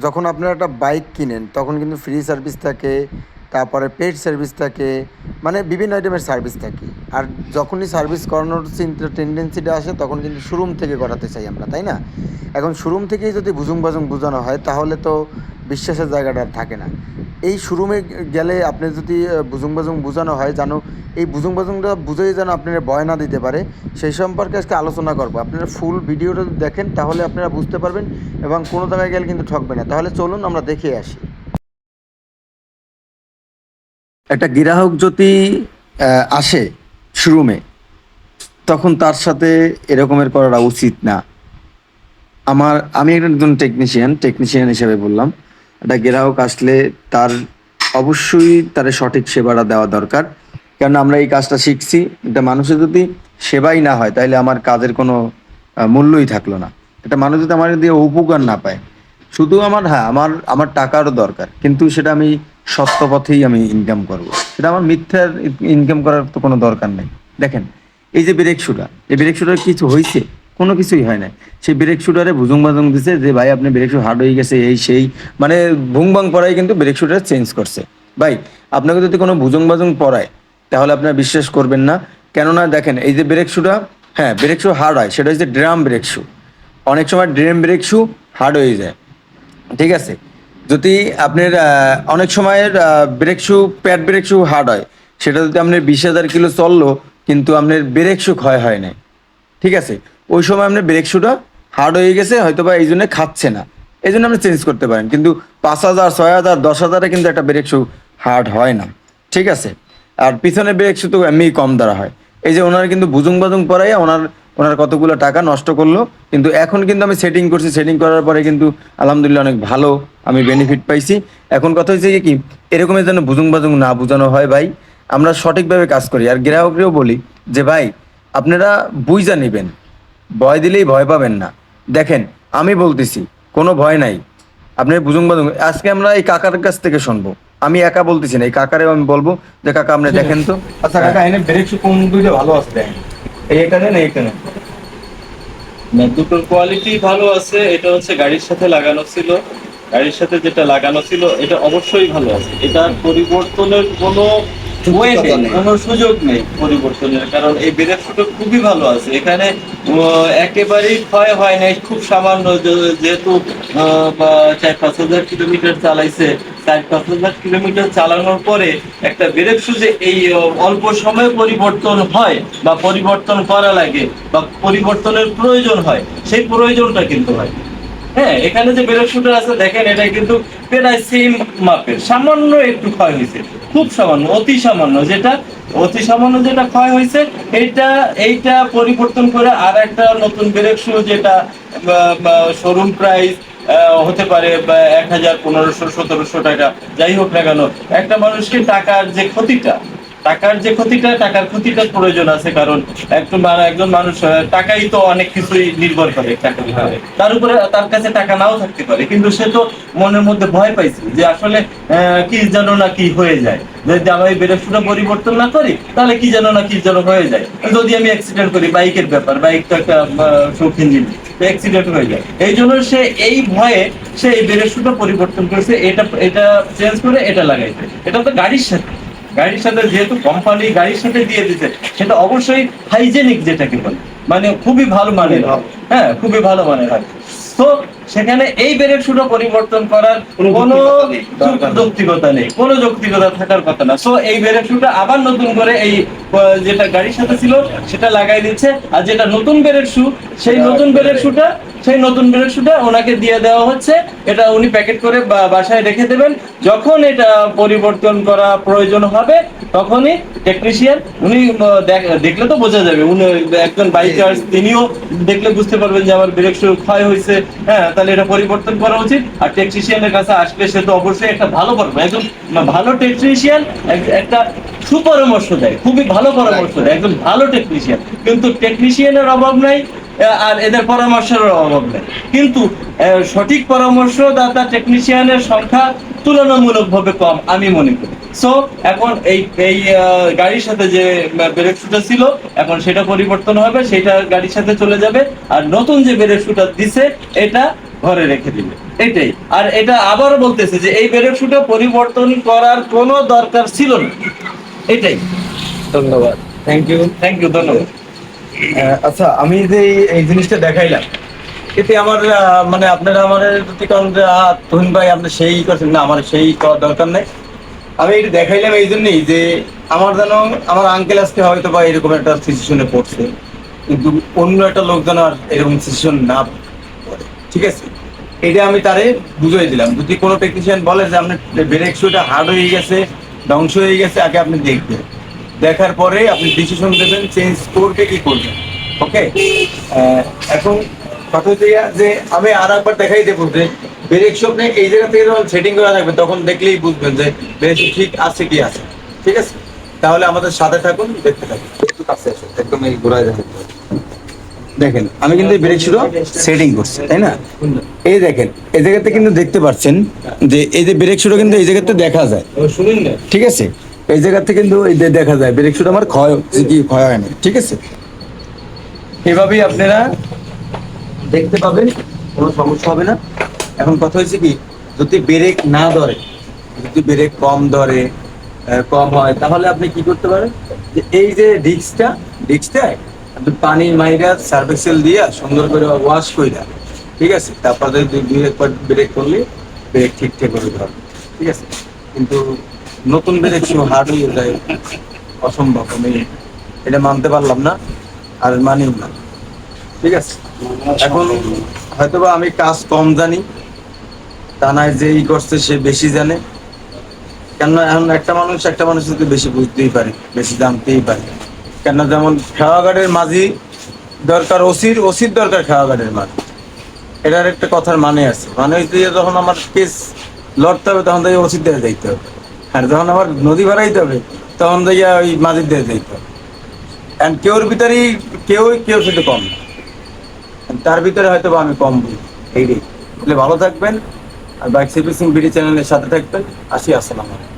যখন আপনারা একটা বাইক কিনেন, তখন কিন্তু ফ্রি সার্ভিস থাকে, তারপরে পেড সার্ভিস থাকে মানে বিভিন্ন আইটেমের সার্ভিস থাকে। আর যখনই সার্ভিস করানোর চিন্তা টেন্ডেন্সিটা আসে, তখন কিন্তু শোরুম থেকে করাতে চাই আমরা, তাই না? এখন শোরুম থেকেই যদি বুজুং বাজুং বোঝানো হয়, তাহলে তো বিশ্বাসের জায়গাটা থাকে না। এই শোরুমে গেলে আপনি যদি বুজুং বাজুং বোঝানো হয়, জানো, এই বুজুং বাজুংটা বুঝেই যেন আপনারা ভয় না দিতে পারে, সেই সম্পর্কে আজকে আলোচনা করব। আপনারা ফুল ভিডিওটা দেখেন, তাহলে আপনারা বুঝতে পারবেন এবং কোনো জায়গায় গেলে কিন্তু ঠকবে না। তাহলে চলুন আমরা দেখে আসি। একটা গ্রাহক যদি আসে শোরুমে, তখন তার সাথে এরকমের করাটা উচিত না। আমার, আমি একজন টেকনিশিয়ান টেকনিশিয়ান হিসেবে বললাম। একটা গ্রাহক আসলে তার অবশ্যই তার সঠিক সেবাটা দেওয়া দরকার। কারণ আমরা এই কাজটা শিখছি, এটা মানুষের যদি সেবাই না হয়, তাহলে আমার কাজের কোনো মূল্যই থাকল না। একটা মানুষ যদি আমার দিয়ে উপকার না পায়, শুধু আমার হ্যাঁ আমার আমার টাকারও দরকার, কিন্তু সেটা আমি সত্য পথেই আমি ইনকাম করব। সেটা আমার মিথ্যার ইনকাম করার তো কোনো দরকার নেই। দেখেন, এই যে ব্রেক শুটার এই ব্রেক শুটার কিছু হয়েছে কোনো কিছুই হয় না সেই ব্রেক শুটারে ভুজুং বাজুং দিছে যে, ভাই, আপনি ব্রেক শুট হার্ড হয়ে গেছে, এই, সেই। মানে ভুংবাং পড়াই কিন্তু ব্রেক শুটার চেঞ্জ করছে। ভাই, আপনাকে যদি কোনো ভুজুং বাজুং পড়ায় তাহলে আপনারা বিশ্বাস করবেন না। কেননা, দেখেন, এই যে ব্রেক শুটা হ্যাঁ ব্রেক শু হার্ড হয়, সেটা হচ্ছে ড্রাম ব্রেক শু অনেক সময় ড্রাম ব্রেক শু হার্ড হয়ে যায়। ঠিক আছে? যদি আপনার অনেক সময়ের brake shoe pad brake shoe hard হয়, সেটা যদি আপনার বিশ হাজার কিলো চলল, কিন্তু আপনার ব্রেক শু ক্ষয় হয় নাই। ঠিক আছে? ওই সময় আপনার ব্রেক শুটা হার্ড হয়ে গেছে হয়তো বা এই জন্য খাচ্ছে না। এই জন্য আপনি চেঞ্জ করতে পারেন, কিন্তু পাঁচ হাজার, ছয় হাজার, দশ হাজারে কিন্তু একটা ব্রেক শু হার্ড হয় না। ঠিক আছে? আর পিছনে ব্রেক শু তো এমনি কম দ্বারা হয়। এই যে ওনার কিন্তু বুজুং বাজুং পরাইয়া ওনার ওনার কতগুলো টাকা নষ্ট করল, কিন্তু এখন কিন্তু আমি সেটিং করছি সেটিং করার পরে কিন্তু আলহামদুলিল্লাহ অনেক ভালো আমি বেনিফিট পাইছি। এখন কথা হচ্ছে কি, এরকমের যেন বুজুং বাজুং না বোঝানো হয় ভাই। আমরা সঠিকভাবে কাজ করি। আর গ্রাহকরেও বলি যে ভাই, আপনারা বুঝা নেবেন। ভয় দিলেই ভয় পাবেন না। দেখেন আমি বলতেছি কোনো ভয় নাই। আপনি বুঝুন বাজুন আজকে আমরা এই কাকার কাছ থেকে শুনব। আমি একা বলতেছি না এই কাকারেও আমি বলব যে কাকা আপনি দেখেন তো? আচ্ছা কাকা এনে ব্রেক কোন দুইটা ভালো আছে দেখেন? এই একটা নেন এই একটা নেন। না দুটোর কোয়ালিটি ভালো আছে এটা হচ্ছে গাড়ির সাথে লাগানো ছিল। গাড়ির সাথে যেটা লাগানো ছিল এটা অবশ্যই ভালো আছে। এটা পরিবর্তনের কোনো কোনো সুযোগ নেই পরিবর্তনের কারণ এই ব্রেক শুটো খুবই ভালো আছে। এখানে একেবারেই ক্ষয় হয় নাই খুব সামান্য যেহেতু চার পাঁচ হাজার কিলোমিটার চালাইছে চার পাঁচ হাজার কিলোমিটার চালানোর পরে একটা ব্রেক এই অল্প সময়ে পরিবর্তন হয় বা পরিবর্তন করা লাগে বা পরিবর্তনের প্রয়োজন হয় সেই প্রয়োজনটা কিন্তু হয়। হ্যাঁ এখানে যে ব্রেক শুটার আছে, দেখেন এটা কিন্তু প্রায় সেম মাপের। সামান্য একটু ক্ষয় হয়েছে, খুব সামান্য, অতি সামান্য যেটা, অতি সামান্য যেটা ক্ষয় হয়েছে এইটা এইটা পরিবর্তন করে আর একটা নতুন ব্রেক শু যেটা শোরুম প্রাইস হতে পারে এক হাজার পনেরোশো, সতেরোশো টাকা, যাই হোক না কেন, একটা মানুষকে টাকার যে ক্ষতিটা টাকার যে ক্ষতিটা, টাকার ক্ষতিটার প্রয়োজন আছে, কারণ একজন একজন মানুষ টাকাই তো অনেক কিছুই নির্ভর করে তার উপরে তার কাছে টাকা নাও থাকতে পারে, কিন্তু সে তো মনের মধ্যে ভয় পাইছে যে আসলে কি যেন না কি হয়ে যায়। যদি আমি বেরোসুটা পরিবর্তন না করি, তাহলে কি যেন না কি যেন হয়ে যায়। যদি আমি অ্যাক্সিডেন্ট করি, বাইকের ব্যাপার, বাইক তো একটা শৌখিন জিনিস অ্যাক্সিডেন্ট হয়ে যায়। এই জন্য সে এই ভয়ে সে এই বেরোসুটা পরিবর্তন করেছে, এটা এটা চেঞ্জ করে এটা লাগাইছে। এটা তো গাড়ির সাথে। গাড়ির সাথে যেহেতু কোম্পানি গাড়ির সাথে দিয়ে দিতে সেটা অবশ্যই হাইজেনিক যেটাকে বলে মানে খুবই ভালো মানের হয়। হ্যাঁ খুবই ভালো মানের হয়। তো সেখানে এই ব্রেক শুটা পরিবর্তন করার কোনো যৌক্তিকতা নেই। কোনো যৌক্তিকতা থাকার কথা না। সো এই ব্রেক শুটা আবার নতুন করে এই যেটা গাড়ির সাথে ছিল, সেটা লাগাই দিচ্ছে। আর যেটা নতুন ব্রেক শু সেই নতুন ব্রেক শুটা সেই নতুন ব্রেক শুটা ওনাকে দিয়ে দেওয়া হচ্ছে। এটা উনি প্যাকেট করে বাসায় রেখে দেবেন। যখন এটা পরিবর্তন করা প্রয়োজন হবে, তখনই টেকনিশিয়ান উনি দেখ- দেখলে তো বোঝা যাবে। উনি একজন বাইকার তিনিও দেখলে বুঝতে পারবেন যে আমার ব্রেক শু ক্ষয় হয়েছে। হ্যাঁ তাহলে এটা পরিবর্তন করা উচিত। আর টেকনিশিয়ানের কাছে আসলে সে তো অবশ্যই একটা ভালো করবে একজন ভালো টেকনিশিয়ান একটা সুপরামর্শ দেয়, খুবই ভালো পরামর্শ দেয়, একজন ভালো টেকনিশিয়ান কিন্তু টেকনিশিয়ানের অভাব নাই আর এদের পরামর্শের অভাব নেই। কিন্তু সঠিক পরামর্শদাতা টেকনিশিয়ানের সংখ্যা তুলনামূলকভাবে কম, আমি মনে করি। সো এখন এই এই গাড়ির সাথে যে ব্রেক শুটা ছিল, এখন সেটা পরিবর্তন হবে, সেটা গাড়ির সাথে চলে যাবে, আর নতুন যে ব্রেক শুটা দিছে, এটা ঘরে রেখে দিবে। এটাই। আর এটা আবারও বলতেছে যে, এই ব্রেক শুটা পরিবর্তন করার কোনো দরকার ছিল না। এটাই। ধন্যবাদ। থ্যাংক ইউ থ্যাংক ইউ ধন্যবাদ। আচ্ছা আমি যে এই- জিনিসটা দেখাইলাম এতে আমার মানে আপনারা আমার প্রতি কারণ তুহিন ভাই আপনি সেই করছেন না আমার সেই করার দরকার নেই। আমি এটা দেখাইলাম এই জন্যই যে আমার যেন আমার আঙ্কেল আজকে হয়তো বা এরকম একটা সিচুয়েশনে পড়ছে কিন্তু অন্য একটা লোক যেন আর এরকম সিচুয়েশন না ঠিক আছে? এটা আমি তারে বুঝিয়ে দিলাম। যদি কোনো টেকনিশিয়ান বলে যে আপনি ব্রেক শুটা হার্ড হয়ে গেছে ধ্বংস হয়ে গেছে, আগে আপনি দেখবেন। দেখার পরে আপনি ডিসিশন দেবেন চেঞ্জ করবে কি করবেন ওকে এখন কথা হচ্ছে যে আমি আর একবার দেখাই দেবো যে ব্রেক শপ নেই এই জায়গা থেকে যখন সেটিং করা থাকবে, তখন দেখলেই বুঝবেন যে ব্রেক ঠিক আছে কি আছে। ঠিক আছে? তাহলে আমাদের সাথে থাকুন, দেখতে থাকুন। একটু কাছে আসুন, একদম এই ঘোরায় দেখেন দেখেন আমি কিন্তু ব্রেক শুরু সেটিং করছি তাই না? এই দেখেন এই জায়গাতে কিন্তু দেখতে পাচ্ছেন যে এই যে ব্রেক শুরু কিন্তু এই জায়গাতে দেখা যায়। ঠিক আছে? এই জায়গাতে কিন্তু এই দেখা যায় ব্রেক শুট আমার ক্ষয় কি ক্ষয় হয় না ঠিক আছে? এভাবেই আপনারা দেখতে পাবেন কোনো সমস্যা হবে না। এখন কথা হয়েছে কি যদি ব্রেক না ধরে যদি ব্রেক কম ধরে কম হয় তাহলে আপনি কি করতে পারেন? যে এই যে ডিস্কটা ডিস্কটায় আপনি পানি মাইরা সার্ভিসেল দিয়া সুন্দর করে ওয়াশ কইরা, ঠিক আছে? তারপরে দুই একবার ব্রেক করলে ব্রেক ঠিকঠাক করে ধরবে ঠিক আছে? কিন্তু নতুন ব্রেক শু হার্ড হয়ে যায়, অসম্ভব আমি এটা মানতে পারলাম না, আর মানিও না। ঠিক আছে? এখন হয়তোবা আমি কাজ কম জানি তা নয় যে ই করছে সে বেশি জানে। কেন এখন একটা মানুষ একটা মানুষ বেশি বুঝতেই পারে, বেশি জানতেই পারে। কেন যেমন খেওয়াঘাটের মাঝি দরকার ওসির ওসির দরকার খেওয়াঘাটের মাঝি। এটার একটা কথার মানে আছে। মানে হচ্ছে যে যখন আমার কেস লড়তে হবে, তখন থেকে ওসির দিয়ে যাইতে হবে। আর যখন আমার নদী ভাড়াইতে হবে, তখন থেকে ওই মাঝির দিয়ে যাইতে হবে। And কেউর ভিতরেই কেউ কেউ সেটা কম তার ভিতরে হয়তো বা আমি কম বুঝি। এইটাই তাহলে ভালো থাকবেন। আর বাইক সার্ভিসিং বিডি চ্যানেলের সাথে থাকবেন। আসি, আসসালাম আলাইকুম।